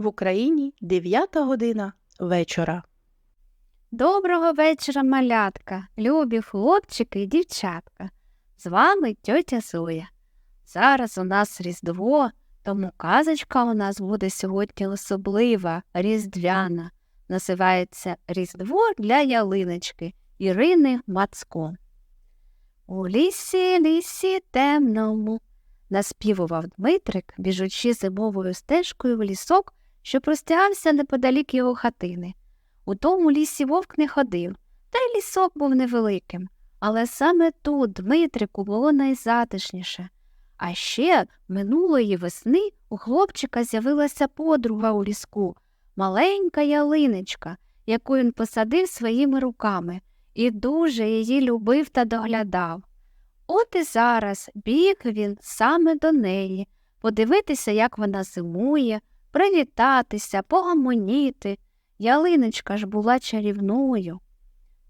В Україні 9 година вечора. Доброго вечора, малятка, любі хлопчики і дівчатка. З вами тьотя Зоя. Зараз у нас Різдво, тому казочка у нас буде сьогодні особлива, різдвяна. Називається Різдво для ялиночки Ірини Мацко. У лісі, лісі темному, наспівував Дмитрик, біжучи зимовою стежкою в лісок, що простягався неподалік його хатини. У тому лісі вовк не ходив, та й лісок був невеликим. Але саме тут Дмитрику було найзатишніше. А ще минулої весни у хлопчика з'явилася подруга у ліску, маленька ялиночка, яку він посадив своїми руками, і дуже її любив та доглядав. От і зараз біг він саме до неї, подивитися, як вона зимує, привітатися, погомоніти. Ялиночка ж була чарівною.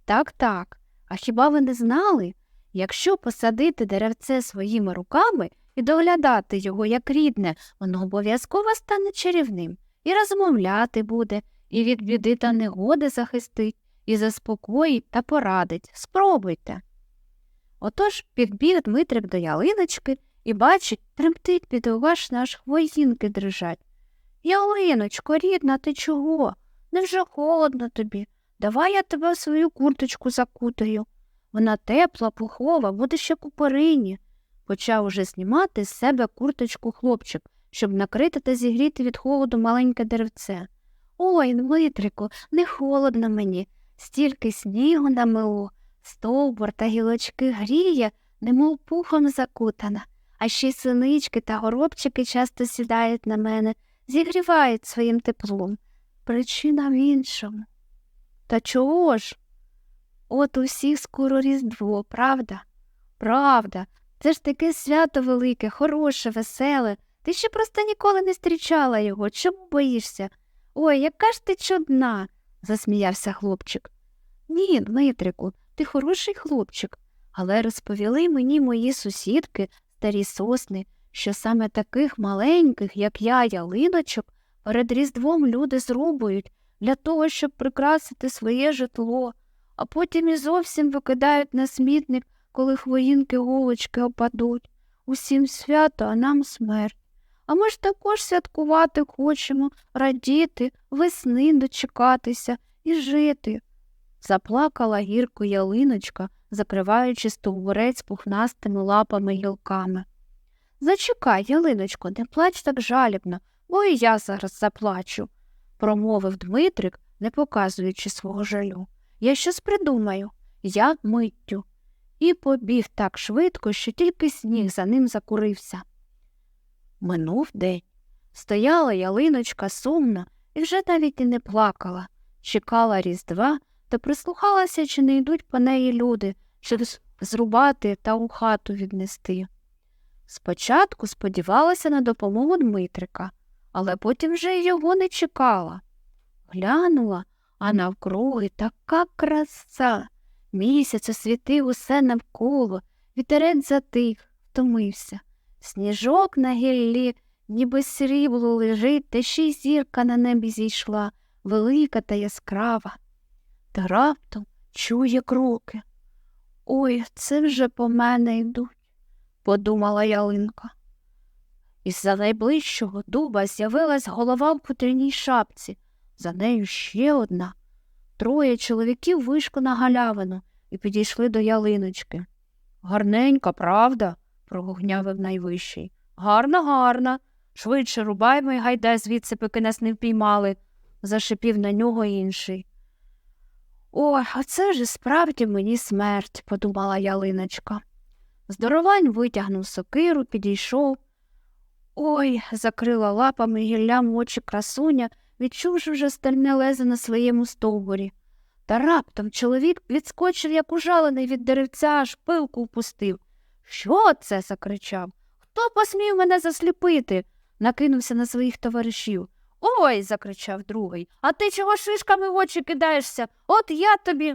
Так, так. А хіба ви не знали? Якщо посадити деревце своїми руками і доглядати його як рідне, воно обов'язково стане чарівним, і розмовляти буде, і від біди та негоди захистить, і заспокоїть та порадить. Спробуйте. Отож підбіг Дмитрик до ялиночки і бачить, тремтить підоважно, аж хвоїнки дрижать. Ялиночко, рідна, ти чого? Невже холодно тобі? Давай я тебе в свою курточку закутаю. Вона тепла, пухова, буде ще купорині. Почав уже знімати з себе курточку хлопчик, щоб накрити та зігріти від холоду маленьке деревце. Ой, Дмитрику, не холодно мені, стільки снігу намило, стовбур та гілочки гріє, немов пухом закутана, а ще й синички та горобчики часто сідають на мене, зігрівають своїм теплом. Причина в іншому. Та чого ж? От усіх скоро Різдво, правда? Правда, це ж таке свято велике, хороше, веселе. Ти ще просто ніколи не зустрічала його. Чому боїшся? Ой, яка ж ти чудна, засміявся хлопчик. Ні, Дмитрику, ти хороший хлопчик, але розповіли мені мої сусідки, старі сосни, що саме таких маленьких, як я, ялиночок, перед Різдвом люди зрубують для того, щоб прикрасити своє житло, а потім і зовсім викидають на смітник, коли хвоїнки голочки опадуть. Усім свято, а нам смерть. А ми ж також святкувати хочемо, радіти, весни дочекатися і жити. Заплакала гірко ялиночка, закриваючи стовбурець пухнастими лапами гілками. Зачекай, ялиночко, не плач так жалібно, бо і я зараз заплачу, промовив Дмитрик, не показуючи свого жалю. Я щось придумаю, я миттю. І побіг так швидко, що тільки сніг за ним закурився. Минув день. Стояла ялиночка сумна і вже навіть і не плакала, чекала Різдва та прислухалася, чи не йдуть по неї люди, щоб зрубати та у хату віднести. Спочатку сподівалася на допомогу Дмитрика, але потім вже його не чекала. Глянула, а навкруги така краса. Місяць освітив усе навколо, вітерець затих, втомився. Сніжок на гіллі, ніби срібло лежить, та ще й зірка на небі зійшла, велика та яскрава. Та раптом чує кроки. Ой, це вже по мене йдуть, подумала ялинка. Із-за найближчого дуба з'явилась голова в хутряній шапці, за нею ще одна. Троє чоловіків вийшли на галявину і підійшли до ялиночки. Гарненька, правда? прогугнявив найвищий. Гарна, гарна. Швидше рубаймо і гайдай звідси, поки нас не впіймали, зашипів на нього інший. Ой, оце ж справді мені смерть, подумала ялиночка. Здоровань витягнув сокиру, підійшов. Ой, закрила лапами гіллям очі красуня, відчувши вже стальне лезе на своєму стовбурі. Та раптом чоловік відскочив, як ужалений від деревця, аж пилку впустив. Що це? закричав. Хто посмів мене засліпити? накинувся на своїх товаришів. Ой, закричав другий. А ти чого шишками в очі кидаєшся? От я тобі.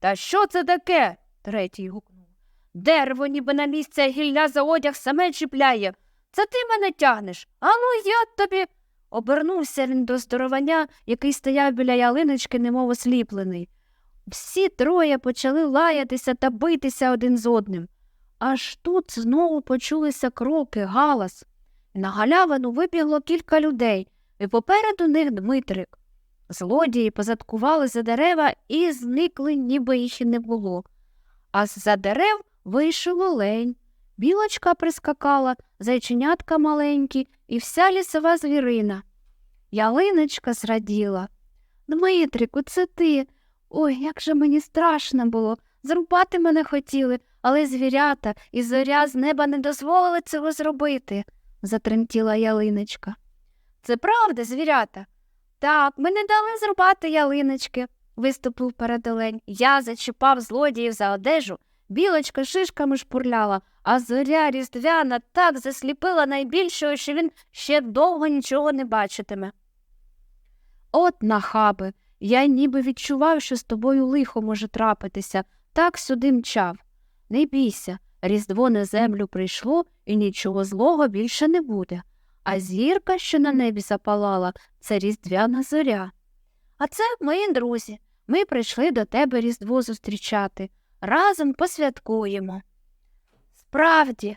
Та що це таке? третій гукнув. Дерево, ніби на місце гілля за одяг саме чіпляє. Це ти мене тягнеш. А ну я тобі. Обернувся він до здоровання, який стояв біля ялиночки, немов осліплений. Всі троє почали лаятися та битися один з одним. Аж тут знову почулися кроки, галас. На галявину вибігло кілька людей, і попереду них Дмитрик. Злодії позадкували за дерева і зникли, ніби їх і не було. А з-за дерев вийшов олень. Білочка прискакала, зайченятка маленькі і вся лісова звірина. Ялиночка зраділа. Дмитрику, це ти. Ой, як же мені страшно було. Зрубати мене хотіли, але звірята і зоря з неба не дозволили цього зробити, затремтіла ялиночка. Це правда, звірята? Так, ми не дали зрубати ялиночки, виступив перед олень. Я зачіпав злодіїв за одежу, білочка шишками шпурляла, а зоря різдвяна так засліпила найбільшого, що він ще довго нічого не бачитиме. От нахаби, я ніби відчував, що з тобою лихо може трапитися, так сюди мчав. Не бійся, різдво на землю прийшло і нічого злого більше не буде. А зірка, що на небі запалала, це різдвяна зоря. А це мої друзі. Ми прийшли до тебе різдво зустрічати. Разом посвяткуємо. Справді,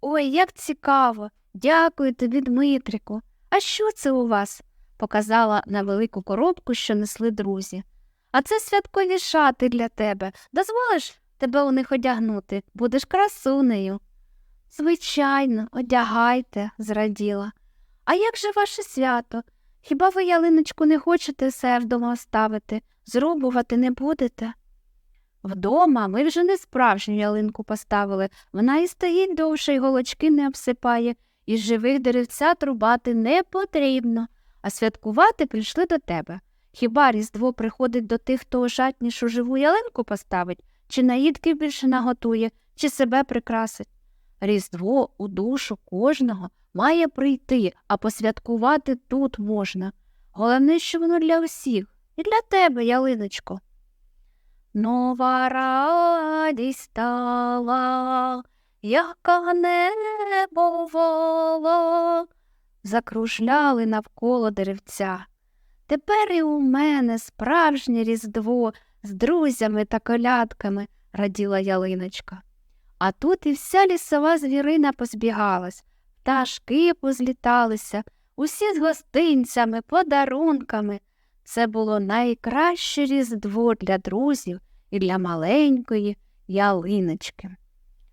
ой, як цікаво. Дякую тобі, Дмитрику. А що це у вас? показала на велику коробку, що несли друзі. А це святкові шати для тебе. Дозволиш тебе у них одягнути, будеш красунею. Звичайно, одягайте, зраділа. А як же ваше свято? Хіба ви ялиночку не хочете все вдома ставити, зрубувати не будете? Вдома ми вже не справжню ялинку поставили, вона і стоїть довше, й голочки не обсипає, і живих деревцят рубати не потрібно, а святкувати прийшли до тебе. Хіба Різдво приходить до тих, хто ожатнішу живу ялинку поставить, чи наїдки більше наготує, чи себе прикрасить? Різдво у душу кожного має прийти, а посвяткувати тут можна. Головне, що воно для усіх, і для тебе, ялиночко. Нова радість стала, яка не бувало, закружляли навколо деревця. Тепер і у мене справжнє різдво з друзями та колядками, раділа ялиночка. А тут і вся лісова звірина позбігалась, пташки позліталися, усі з гостинцями, подарунками. Це було найкраще різдво для друзів і для маленької ялиночки.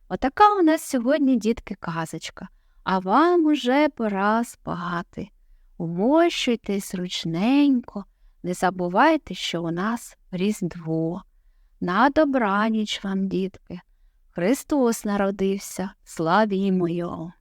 Отака у нас сьогодні, дітки, казочка, а вам уже пора спати. Умощуйтесь ручненько, не забувайте, що у нас Різдво. На добраніч вам, дітки. Христос народився, славімо Його!